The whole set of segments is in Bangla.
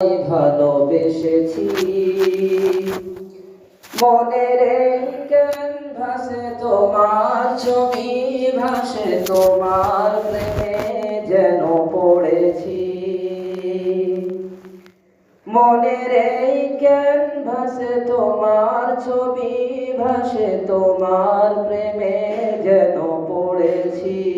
ভালোবেসেছি। মনের কেন ভাসে তোমার ছবি, ভাসে তোমার প্রেমে যেন পড়েছি। মনের এই ক্যানভাসে তোমার ছবি, ভাসে তোমার প্রেমে যেন পড়েছি।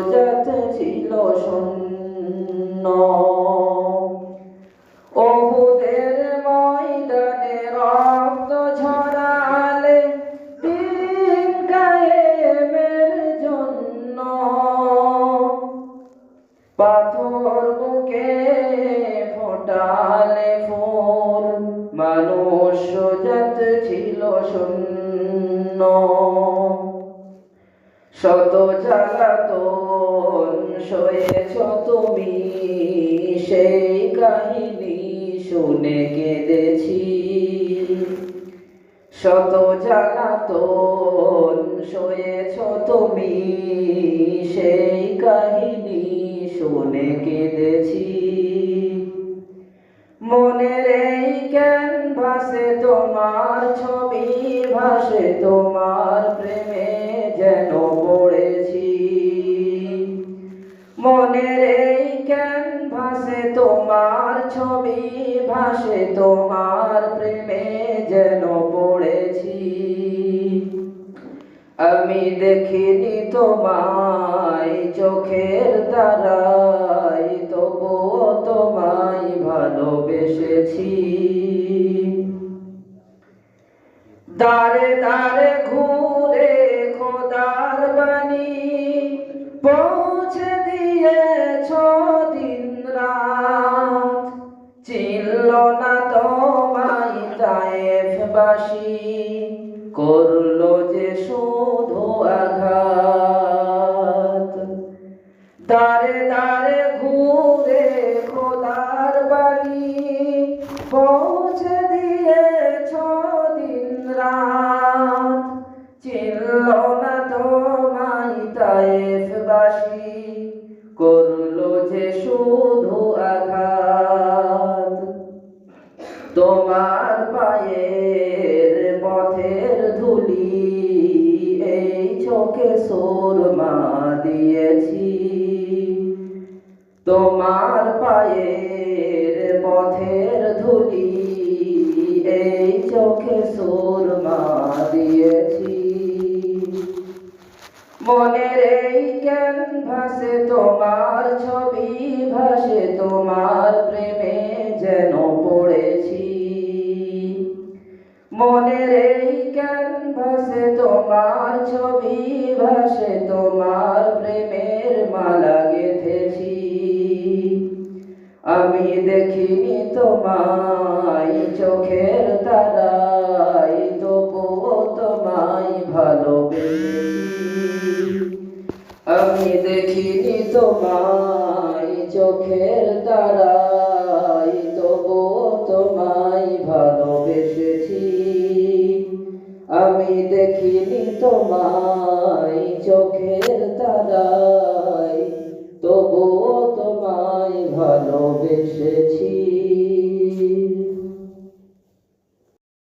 মানুষ ছিল শূন্য ওহুদের ময়দানে রক্ত ঝরালে দিন কায়েমের জন্য পাথর বুকে ফোটালে ফুল, মানুষ জাত ছিল শূন্য শত জ্বালাতন সয়েছ তুমি, সেই কাহিনী শুনে কেঁদেছি। শত জ্বালাতন সয়েছ তুমি, সেই কাহিনী শুনে কেঁদেছি। মনের এই ক্যানভাসে তোমার ছবি ভাসে, তোমার প্রেমে যেন পড়েছি। মনের এই ক্যানভাসে তোমার ছবি, ভাসে তোমার প্রেমে যেন পড়েছি। আমি দেখিনি তোমায় চোখের তারাই তবুও তোমায় ভালোবেসেছি। দারে দারে ঘুরে পৌঁছে দিয়েছ দিন রাত চিনল না তোমায় তায়েফবাসী করল যে শুধু আঘাত। দারে দারে ঘুরে খোদার বাড়ি চোখে সুরমা দিয়েছি তোমার পায়ের পথের ধুলি এই চোখে সুরমা দিয়েছি মনের এই ক্যানভাসে তোমার ছবি ভাসে, তোমার প্রেমে যেন পড়েছি। মনের এই ক্যানভাসে তোমার ছবি, ভাসে তোমার প্রেমের মালা গেথেছি। আমি দেখিনি তোমায় চোখের তারাই তবুও তোমায় ভালোবেসেছি। আমি দেখিনি তোমায় চোখের তারাই তোমায় চোখের তারাই